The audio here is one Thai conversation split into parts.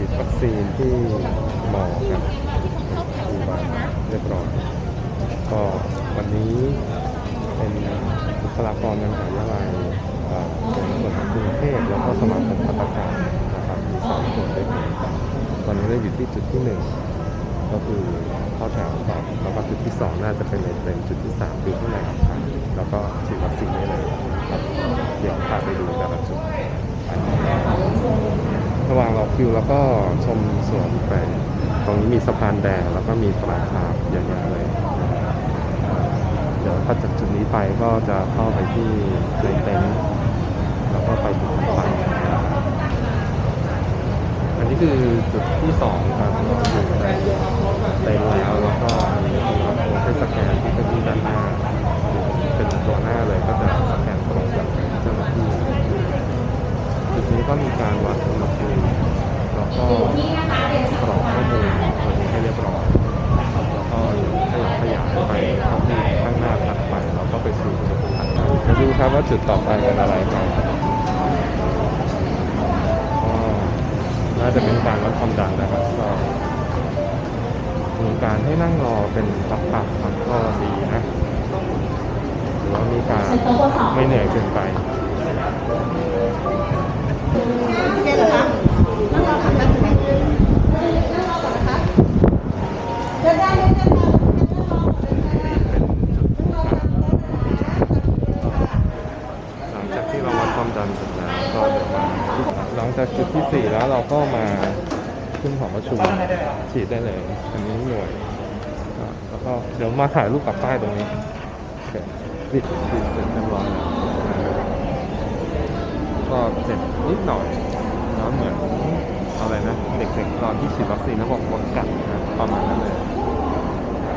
ฉีดวัคซีนที่หมอครับดูบาเรียบร้อยก็วันนี้เป็นบุคลากรทางมหาวิทยาลัยเอ่อเป็นส่วนของกรุงเทพแล้วก็สมาคมพัฒนาการนะครับมีสามส่วนด้วยกันตอนนี้เราอยู่ที่จุดที่หนึ่งก็คือเข้าแถวก่อนแล้วก็จุดที่สองน่าจะเป็นเป็นจุดที่สามคือข้างในอาคารแล้วก็ฉีดวัคซีนได้เลยครับเดี๋ยวพาไปดูแต่ละจุด ระหว่างรอคิวแล้วก็ชมสวนแปตรงนี้มีสะพานแดงแล้วก็มีตลาดคาบเยอะแยะเลยเอ่อเดี๋ยวถ้าจากจุดนี้ไปก็จะเข้าไปที่ในเต็นท์แล้วก็ไปจุดถัดไปนะครับอันนี้คือจุดที่สองครับเราอยู่ในเต็นท์แล้วแล้วก็มีตัวให้สแกนที่เก้าอี้ด้านหน้าเป็นตัวหน้าเลยก็จะสแกนตรงกับเจ้าหน้าที่ จุดนี้ ก็มีการวัดอุณหภูมิแล้วก็กรอกข้อมูลตัวนี้ให้เรียบร้อยแล้วก็ขยับขยายไปข้างหน้าข้างหน้าถัดไปเราก็ไปสู่จุดถัดไปจะดูครับว่าจุดต่อไปเป็นอะไรบ้างก็น่าจะเป็นการวัดความดันนะครับก็มีการให้นั่งรอเป็นพักๆครับก็ดีนะหรือว่ามีการไม่เหนื่อยเกินไปเจ๊เหรอคะนั่งรอทำกันอยู่ไหนั่งรอก่อนนะคะเดินได้เดินได้ค่ะนั่งรอก่อนเลยค่ะเป็นจุดนั่งรอครับค่ะหลังจากที่เราวัดควานเสร็จแล้วก็เดี๋ยวมาหลังจากจุดที่สี่แล้วเราก็มาขึ้นหอประชุมฉีดได้เลย อันนี้หน่วยแล้วก็เดี๋ยวมาถ่ายรูปกับป้ายตรงนี้โอเคปิดปิดเสร็จเรียบร้อยแล้วนะครับ ก็เจ็บนิดหน่อยแล้วเหมือนอะไรนะ เด็กๆตอนที่ฉีดวัคซีนแล้วบอกมดกัดนะประมาณนั้นเลย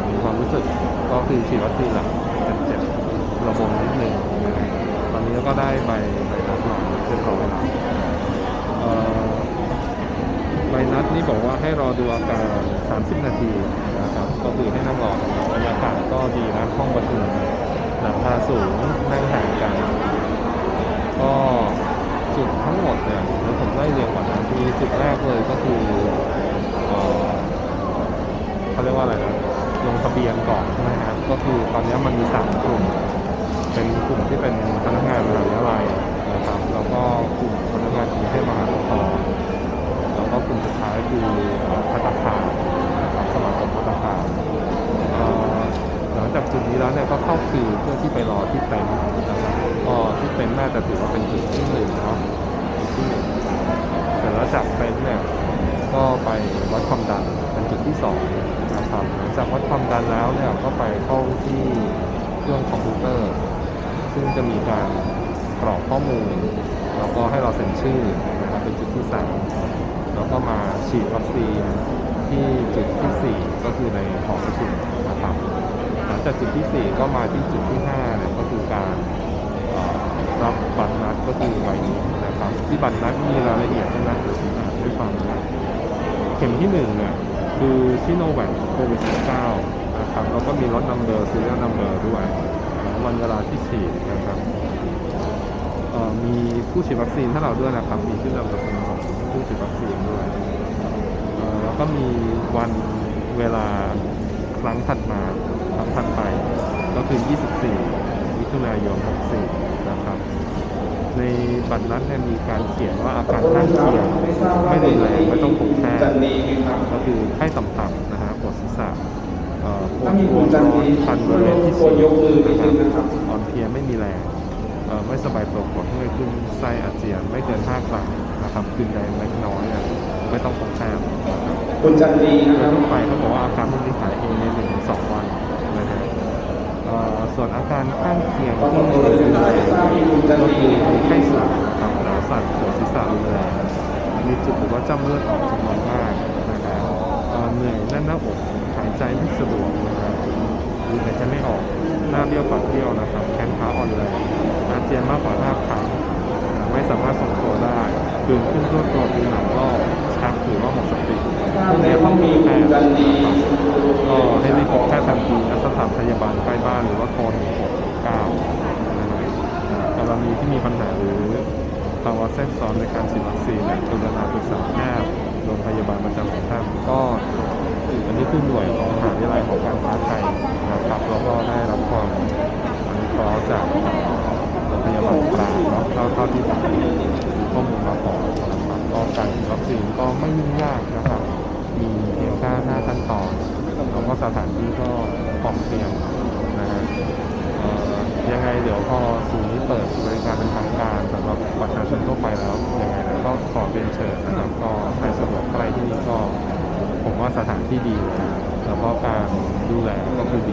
มีความรู้สึกก็คือฉีดวัคซีนแหละเจ็บๆระบมนิดนึงตอนนี้ก็ได้ใบใบนัดมาเรียบร้อยแล้วเอ่อใบนัดนี่บอกว่าให้รอดูอาการ 30 นาทีนะครับ ก็คือให้นั่งรอบรรยากาศก็ดีนะห้องประชุมหลังคาสูงนั่งห่างกัน ก็จุดทั้งหมดเนี่ยเดี๋ยวผมไล่เรียงก่อนนะมี จุดแรกเลยก็คือเขาเรียกว่าอะไรนะลงทะเบียนก่อนใช่ไหมครับก็คือตอนนี้มันมีสามกลุ่ม เป็นกลุ่มที่เป็นพนักงานมหาวิทยาลัยนะครับ แล้วก็กลุ่มพนักงานกรุงเทพมหานครแล้วก็กลุ่มสุดท้ายคือพัฒคานะครับสมาคมพัฒคาหลังจากจุดนี้แล้วเนี่ยก็เข้าคิวเพื่อที่ไปรอที่เต็นท์นะครับก็ที่เต็นท์น่าจะถือว่าเป็นจุดที่หนึ่งเนาะจุดที่หนึ่งเสร็จแล้วจากเต็นท์เนี่ย ก็ไปวัด ความดันเป็นจุดที่สองนะครับหลังจากวัดความดันแล้วเนี่ยก็ไปเข้าที่เครื่องคอมพิวเตอร์ ซึ่งจะมีการกรอกข้อมูล แล้วก็ให้เราเซ็นชื่อนะครับเป็นจุดที่สามแล้วก็มาฉีดวัคซีนที่จุดที่สี่ก็คือในหอประชุมนะครับหลังจากจุดที่สี่ก็มาที่จุดที่ห้าเนี่ยก็คือการรับบัตรนัดก็คือใบนี้นะครับที่บัตรนัดมีรายละเอียดด้วยนะเดี๋ยวผมอ่านให้ฟังนะ เข็มที่หนึ่งเนี่ยคือชิโนแวคโควิด -19 นะครับแล้วก็มีรถนัมเบอร์ซีเรียลนัมเบอร์ด้วยวันเวลาที่ฉีดนะครับมีผู้ฉีดวัคซีนให้เราด้วยนะครับ มีชื่อนามสกุลของผู้ฉีดวัคซีนด้วยแล้วก็มีวันเวลาครั้งถัดมาครั้งถัดไป ก็คือ 24มิถุนายน64นะครับ ในบัตรนั้นเนี่ยมีการเขียนว่าอาการข้างเคียงไม่รุนแรงไม่ต้องพบแพทย์ก็คือไข้ต่ำๆนะฮะปวดศีรษะเอ่อปวดหัวร้อนคันบริเวณที่ฉีดนะครับอ่อนเพลียไม่มีแรงเอ่อไม่สบายตัวปวดเมื่อยขึ้นไส้อาเจียนไม่เกิน5ครั้งนะครับคืนใดเล็กน้อยเนี่ยไม่ต้องพบแพทย์นะครับคุณจันดีนะโดคยรับทั่วไปเขาบอกว่าอาการพวกนี้หายเองในหนึ่งถึงสองวันนะฮะเอ่อ ส่วนอาการข้างเคียงที่ขอบคุณเลยนะทราบที่คุณจันก็คือไข้สูงครับหนาวสั่นปวดศีรษะรุนแรงมีจุดหรือว่าจำเลือดออกจำนวนมากนะครับเหนื่อยแน่นหน้าอกหายใจไม่สะดวกนะครับหรือหายใจไม่ออกหน้าเบี้ยวปากเบี้ยวนะครับแขนขาอ่อนแรงอาเจียนมากกว่าห้าครั้งไม่สามารถทรงตัวได้คืนขึ้นทั่วตัวผิวหนังลอก ชักหรือว่าหมดสติพวกนี้ต้องมีแพทย์นก็ให้รีบพบแพทย์ทันทีณสถานพยาบาลใกล้บ้านหรือว่าโทร1669นะฮะกรณีที่มีปัญหาหรือภาวะแทรกซ้อนในการฉีดวัคซีนกรุณาปรึกษาแพทย์โรงพยาบาลประจำของท่านก็อันนี้คือหน่วยของมหาวิทยาลัยของการ ยุ่งยากนะครับ มีเพียงแค่ห้าขั้นตอนแล้วก็สถานที่ก็พร้อมเพียงนะฮะเอ่อยังไงเดี๋ยวพอศูนย์นี้เปิดบริการเป็นทางการสำหรับประชาชนทั่วไปแล้วยังไงนะก็ขอเรียนเชิญนะครับ ก็ใครสะดวกใกล้ที่นี่ก็ ผมว่าสถานที่ดีแล้วก็การดูแลก็คือดี